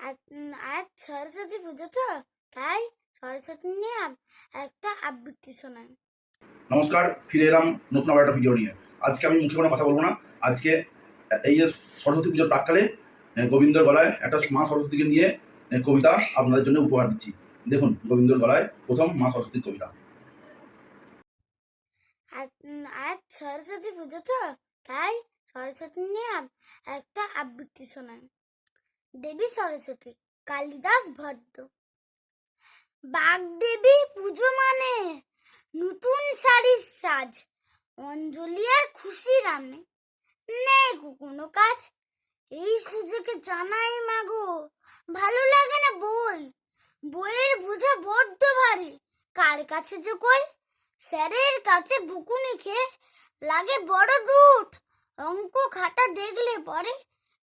আজ সরস্বতী পুজো তো? তাই সরস্বতী নিয়ে একটা আবৃত্তি শোনান নমস্কার ফিরে এলাম নতুন আবার একটা ভিডিও নিয়ে। আজকে আমি মুখে কোনো কথা বলব না। আজকে এই যে সরস্বতী পুজোর প্রাককালে গোবিন্দর গলায় একটা মা সরস্বতীকে নিয়ে কবিতা আপনাদের জন্য উপহার দিচ্ছি। দেখুন গোবিন্দর গলায় প্রথম মা সরস্বতীর কবিতা। আজ সরস্বতী পুজো তো? তাই সরস্বতী নিয়ে একটা আবৃত্তি শোনান দেবী সরস্বতী, কালিদাস ভদ্র। বাগদেবী পুজো মানে নতুন শাড়ির সাজ, অঞ্জলি আর খুশি রামে নেই কোনো কাজ, এই সুযোগে জানাই মাগো, ভালো লাগে না বই? বইয়ের বোঝা বড্ড ভারী, কার কাছে যে কই? স্যারের কাছে বুকুনি খেয়ে লাগে বড় দুধ, অঙ্ক খাতা দেখলে পরে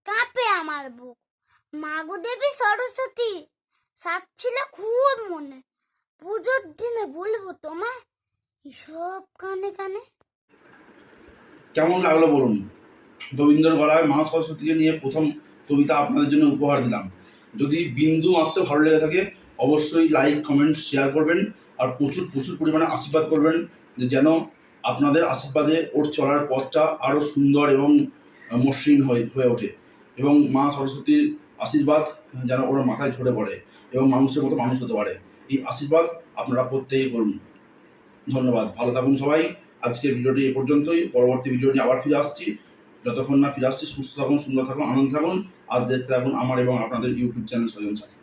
কাঁপে আমার বুক। মাগো দেবী সরস্বতী সাত খুব মনে। পুজোর দিনে বলব তোমায়, এসব কানে কানে। কেমন লাগল বলুন? গোবিন্দর গলায় মা সরস্বতীকে নিয়ে প্রথম কবিতা আপনাদের জন্য উপহার দিলাম। যদি বিন্দু মাত্র ভালো লেগে থাকে, অবশ্যই লাইক কমেন্ট শেয়ার করবেন আর প্রচুর প্রচুর পরিমাণে আশীর্বাদ করবেন যে যেন আপনাদের আশীর্বাদে ওর চলার পথটা আরও সুন্দর এবং মসৃণ হয়ে হয়ে ওঠে। এবং মা সরস্বতীর আশীর্বাদ যেন ওরা মাথায় ঝরে পড়ে এবং মানুষের মতো মানুষ হতে পারে। এই আশীর্বাদ আপনারা প্রত্যেকেই করুন। ধন্যবাদ। ভালো থাকুন সবাই। আজকের ভিডিওটি এ পর্যন্তই। পরবর্তী ভিডিও নিয়ে আবার ফিরে আসছি। যতক্ষণ না ফিরে আসছি, সুস্থ থাকুন, সুন্দর থাকুন, আনন্দ থাকুন। আর দেখতে থাকুন আমার এবং আপনাদের ইউটিউব চ্যানেল সজন সাথী।